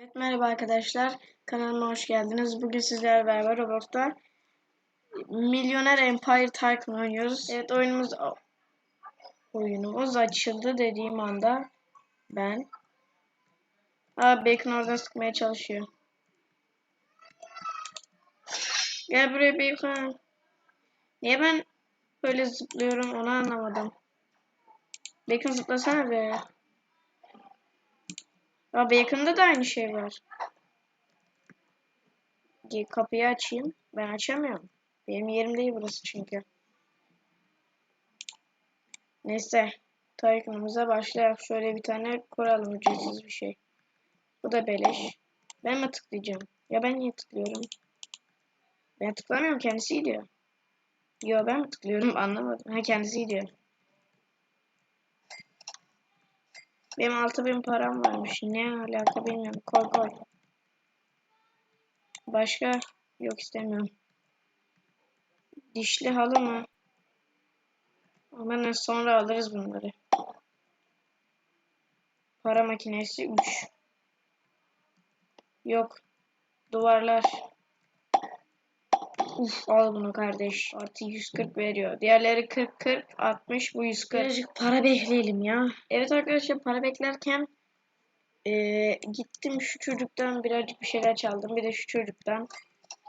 Evet merhaba arkadaşlar. Kanalıma hoş geldiniz. Bugün sizlerle beraber Roblox'ta Milyoner Empire Tycoon oynuyoruz. Evet oyunumuz oyunumuz açıldı dediğim anda ben Aa Bacon orada sıkmaya çalışıyor. Gel buraya Bacon. Niye ben böyle zıplıyorum onu anlamadım. Bacon zıplasana be. Abi yakında da aynı şey var. Kapıyı açayım. Ben açamıyorum. Benim yerim değil burası çünkü. Neyse. Tarikımıza başlayalım. Şöyle bir tane kuralım ücretsiz bir şey. Bu da beleş. Ben mi tıklayacağım? Ya ben niye tıklıyorum? Ben tıklamıyorum kendisi gidiyor. Yo ben mi tıklıyorum anlamadım. Ha kendisi gidiyor. Benim 6000 param varmış. Ne alaka bilmiyorum. Koy koy. Başka yok istemiyorum. Dişli halı mı? Ama sonra alırız bunları. Para makinesi 3. Yok. Duvarlar. Uf al bunu kardeş. Artı 140 veriyor. Diğerleri 40 40 60 bu 140. Birazcık para bekleyelim ya. Evet arkadaşlar para beklerken ee, gittim şu çocuktan birazcık bir şeyler çaldım. Bir de şu çocuktan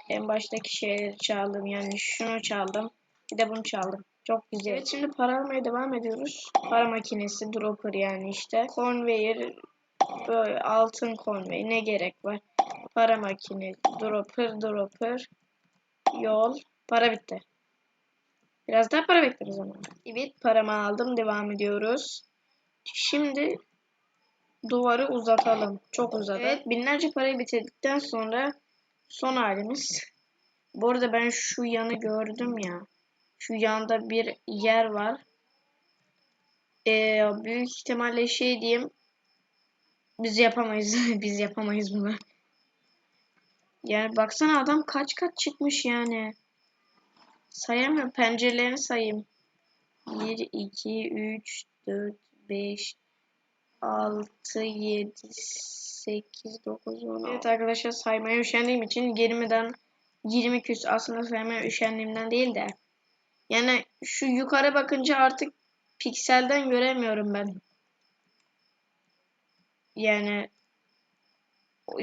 en baştaki şeyleri çaldım. Yani şunu çaldım. Bir de bunu çaldım. Çok güzel. Evet şimdi para almaya devam ediyoruz. Para makinesi, dropper yani işte. Conveyor, böyle altın conveyor. Ne gerek var? Para makinesi, dropper, dropper yol. Para bitti. Biraz daha para bekleriz ama. Evet paramı aldım. Devam ediyoruz. Şimdi duvarı uzatalım. Çok uzadı. Evet binlerce parayı bitirdikten sonra son halimiz. Bu arada ben şu yanı gördüm ya. Şu yanda bir yer var. Ee, büyük ihtimalle şey diyeyim. Biz yapamayız. Biz yapamayız bunu. Yani baksana adam kaç kat çıkmış yani. Sayamıyorum. Pencerelerini sayayım. 1, 2, 3, 4, 5, 6, 7, 8, 9, 10. Evet arkadaşlar saymaya üşendiğim için 20'den 20 küs aslında saymaya üşendiğimden değil de. Yani şu yukarı bakınca artık pikselden göremiyorum ben. Yani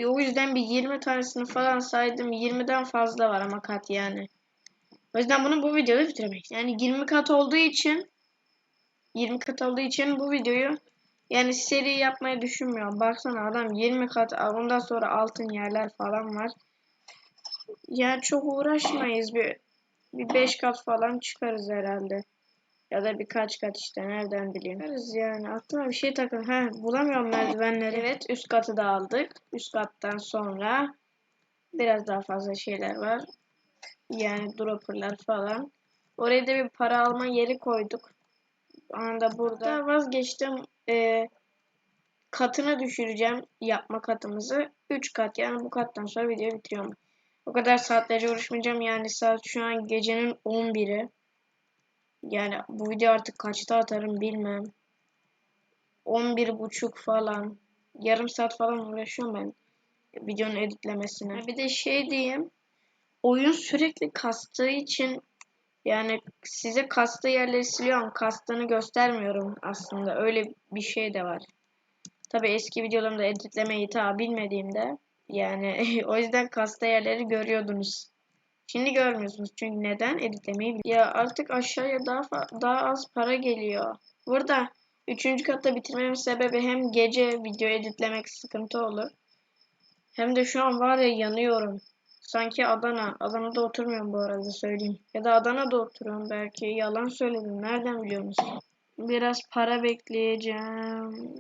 o yüzden bir 20 tanesini falan saydım. 20'den fazla var ama kat yani. O yüzden bunu bu videoda bitirmek. Yani 20 kat olduğu için 20 kat olduğu için bu videoyu yani seri yapmayı düşünmüyorum. Baksana adam 20 kat ondan sonra altın yerler falan var. Yani çok uğraşmayız. Bir, bir 5 kat falan çıkarız herhalde. Ya da birkaç kat işte nereden bileyim. Yani aklıma bir şey takın. Ha bulamıyorum merdivenleri. Evet üst katı da aldık. Üst kattan sonra biraz daha fazla şeyler var. Yani dropperlar falan. Oraya da bir para alma yeri koyduk. Anda burada vazgeçtim. Ee, katını düşüreceğim yapma katımızı. 3 kat yani bu kattan sonra video bitiriyorum. O kadar saatlerce uğraşmayacağım. Yani saat şu an gecenin 11'i. Yani bu video artık kaçta atarım bilmem. 11 buçuk falan. Yarım saat falan uğraşıyorum ben videonun editlemesine. Bir de şey diyeyim. Oyun sürekli kastığı için yani size kastığı yerleri siliyorum. Kastığını göstermiyorum aslında. Öyle bir şey de var. Tabi eski videolarımda editlemeyi ta bilmediğimde yani o yüzden kasta yerleri görüyordunuz. Şimdi görmüyorsunuz çünkü neden editlemeyi Ya artık aşağıya daha daha az para geliyor. Burada üçüncü katta bitirmemin sebebi hem gece video editlemek sıkıntı olur. Hem de şu an var ya yanıyorum. Sanki Adana. Adana'da oturmuyorum bu arada söyleyeyim. Ya da Adana'da oturuyorum belki. Yalan söyledim. Nereden biliyor musun? Biraz para bekleyeceğim.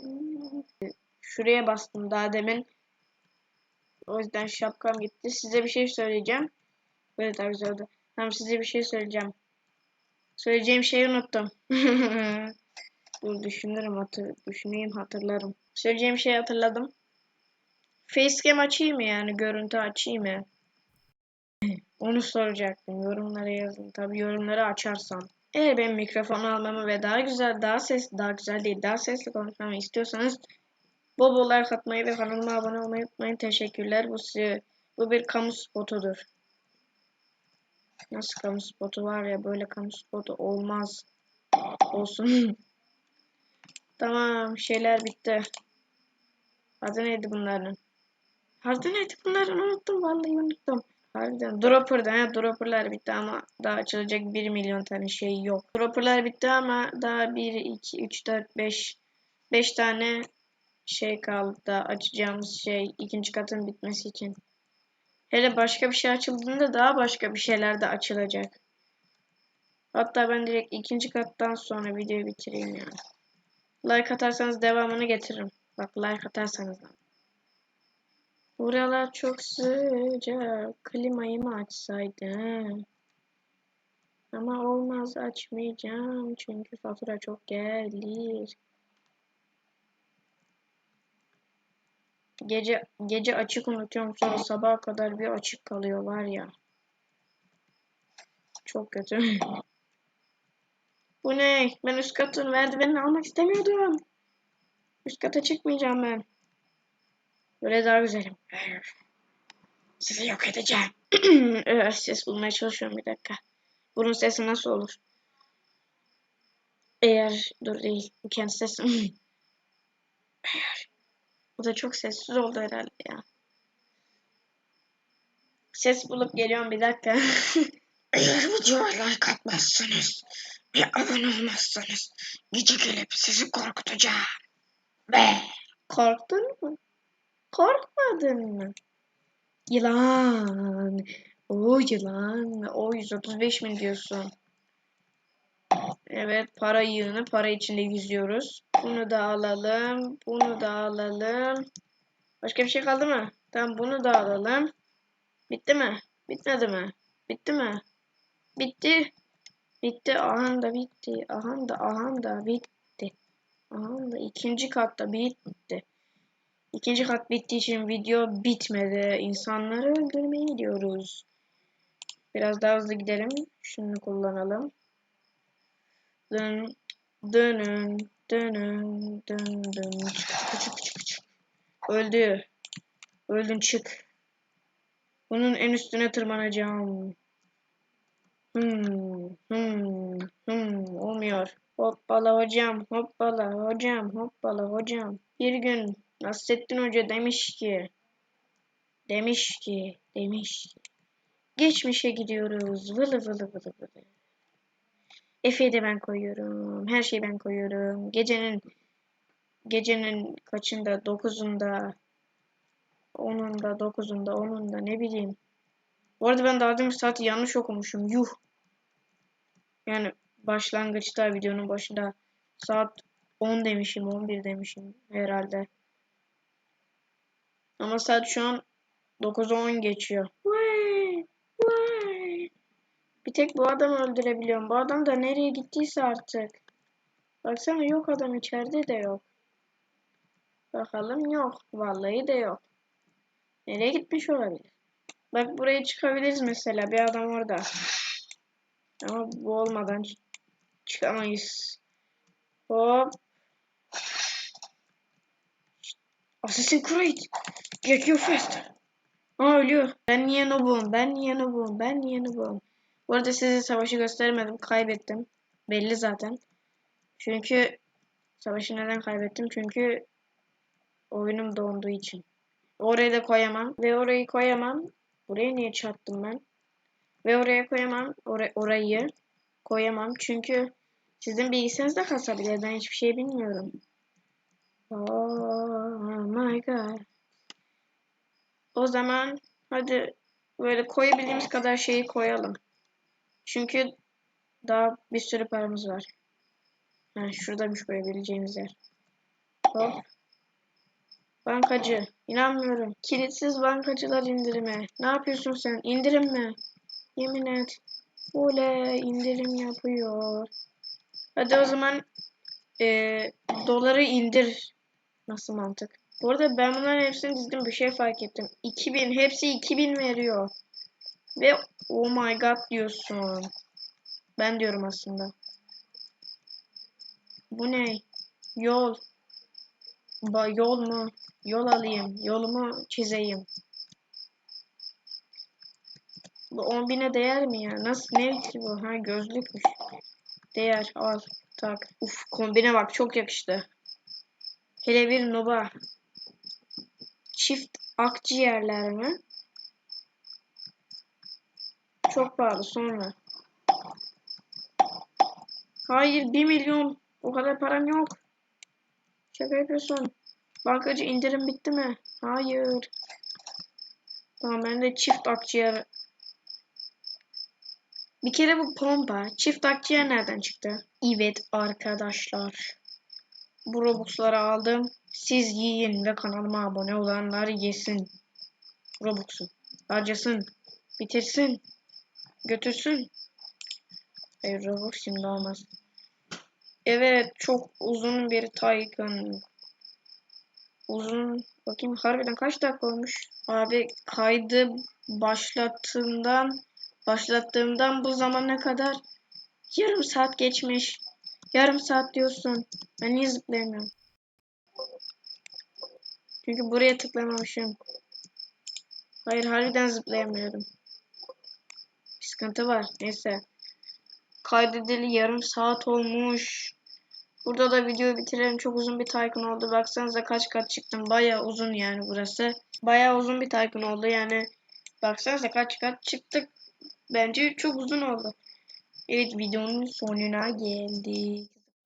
Şuraya bastım daha demin. O yüzden şapkam gitti. Size bir şey söyleyeceğim. Böyle oldu. Tamam size bir şey söyleyeceğim. Söyleyeceğim şeyi unuttum. Dur düşünürüm hatır, düşüneyim hatırlarım. Söyleyeceğim şeyi hatırladım. Facecam açayım mı yani? Görüntü açayım mı? Onu soracaktım. Yorumlara yazın. Tabi yorumları açarsam. Eğer ben mikrofon almamı ve daha güzel, daha ses, daha güzel değil, daha sesli konuşmamı istiyorsanız Bol bol like atmayı ve kanalıma abone olmayı unutmayın. Teşekkürler. Bu bu bir kamu spotudur. Nasıl kamu spotu var ya böyle kamu spotu olmaz. Olsun. tamam şeyler bitti. Adı neydi bunların? Adı neydi bunların unuttum vallahi unuttum. Harbiden Dropper'da he Dropper'lar bitti ama daha açılacak 1 milyon tane şey yok. Dropper'lar bitti ama daha 1, 2, 3, 4, 5 5 tane şey kaldı da açacağımız şey ikinci katın bitmesi için. Hele başka bir şey açıldığında daha başka bir şeyler de açılacak. Hatta ben direkt ikinci kattan sonra videoyu bitireyim yani. Like atarsanız devamını getiririm. Bak like atarsanız. Buralar çok sıcak. Klimayı mı açsaydım? Ama olmaz açmayacağım. Çünkü fatura çok gelir. Gece gece açık unutuyorum sonra sabaha kadar bir açık kalıyor var ya. Çok kötü. Bu ne? Ben üst katın merdivenini almak istemiyordum. Üst kata çıkmayacağım ben. Böyle daha güzelim. Sizi yok edeceğim. Ee, Ses bulmaya çalışıyorum bir dakika. Bunun sesi nasıl olur? Eğer dur değil. Kendi sesim. Eğer. Bu da çok sessiz oldu herhalde ya. Ses bulup geliyorum bir dakika. Eğer videoya like atmazsanız ve abone olmazsanız gece gelip sizi korkutacağım. Ve Korktun mu? Korkmadın mı? Yılan. O yılan. O 135 mi diyorsun? Evet para yığını para içinde yüzüyoruz. Bunu da alalım. Bunu da alalım. Başka bir şey kaldı mı? Tamam bunu da alalım. Bitti mi? Bitmedi mi? Bitti mi? Bitti. Bitti. Aha da bitti. Aha da aha da bitti. Aha da ikinci katta bitti. İkinci kat bittiği için video bitmedi. İnsanları öldürmeye gidiyoruz. Biraz daha hızlı gidelim. Şunu kullanalım. Dön, dönün, dönün, dön, dön. Çık, çık, çık, çık. Öldü. Öldün çık. Bunun en üstüne tırmanacağım. Hmm, hmm, hmm, olmuyor. Hoppala hocam, hoppala hocam, hoppala hocam. Bir gün Nasrettin Hoca demiş ki, demiş ki, demiş ki, geçmişe gidiyoruz, vılı vılı vılı vılı. Efe'yi de ben koyuyorum, her şeyi ben koyuyorum. Gecenin, gecenin kaçında, dokuzunda, onunda, dokuzunda, onunda ne bileyim. Bu arada ben daha demin saati yanlış okumuşum, yuh. Yani başlangıçta videonun başında saat 10 demişim 11 demişim herhalde. Ama saat şu an 9'a 10 geçiyor. Tek bu adamı öldürebiliyorum. Bu adam da nereye gittiyse artık. Baksana yok adam içeride de yok. Bakalım yok. Vallahi de yok. Nereye gitmiş olabilir? Bak buraya çıkabiliriz mesela. Bir adam orada. Ama bu olmadan çı- çıkamayız. Hop. Assassin's Creed. Get you faster. Aa ölüyor. Ben niye noob'um? Ben niye noob'um? Ben niye noob'um? Bu arada size savaşı göstermedim. Kaybettim. Belli zaten. Çünkü savaşı neden kaybettim? Çünkü oyunum donduğu için. Orayı da koyamam. Ve orayı koyamam. Buraya niye çarptım ben? Ve oraya koyamam. Or- orayı koyamam. Çünkü sizin bilgisayarınızda kasabilir. Ben hiçbir şey bilmiyorum. Oh my god. O zaman hadi böyle koyabildiğimiz kadar şeyi koyalım. Çünkü daha bir sürü paramız var. Ha, şuradaymış koyabileceğimiz yer. Hop. Bankacı. İnanmıyorum. Kilitsiz bankacılar indirime. Ne yapıyorsun sen? İndirim mi? Yemin et. Oley indirim yapıyor. Hadi o zaman eee, doları indir. Nasıl mantık? Bu arada ben bunların hepsini dizdim bir şey fark ettim. 2000 hepsi 2000 veriyor. Ve oh my god diyorsun. Ben diyorum aslında. Bu ne? Yol. Ba yol mu? Yol alayım. Yolumu çizeyim. Bu 10 bine değer mi ya? Nasıl ne ki bu? Ha gözlükmüş. Değer al. Tak. Uf kombine bak çok yakıştı. Hele bir nuba. Çift akciğerler mi? Çok pahalı sonra. Hayır 1 milyon. O kadar param yok. Şaka yapıyorsun. Bankacı indirim bitti mi? Hayır. Tamam ben de çift akciğer. Bir kere bu pompa. Çift akciğer nereden çıktı? Evet arkadaşlar. Bu Robux'ları aldım. Siz yiyin ve kanalıma abone olanlar yesin. Robux'u. Harcasın. Bitirsin. Götürsün. Hayır Robux şimdi olmaz. Evet çok uzun bir Tycoon. Uzun. Bakayım harbiden kaç dakika olmuş? Abi kaydı başlattığımdan başlattığımdan bu zamana kadar yarım saat geçmiş. Yarım saat diyorsun. Ben niye zıplayamıyorum? Çünkü buraya tıklamamışım. Hayır harbiden zıplayamıyorum. Sıkıntı var. Neyse. Kaydedeli yarım saat olmuş. Burada da videoyu bitirelim. Çok uzun bir Tycoon oldu. Baksanıza kaç kat çıktım. Baya uzun yani burası. Baya uzun bir Tycoon oldu yani. Baksanıza kaç kat çıktık. Bence çok uzun oldu. Evet videonun sonuna geldik.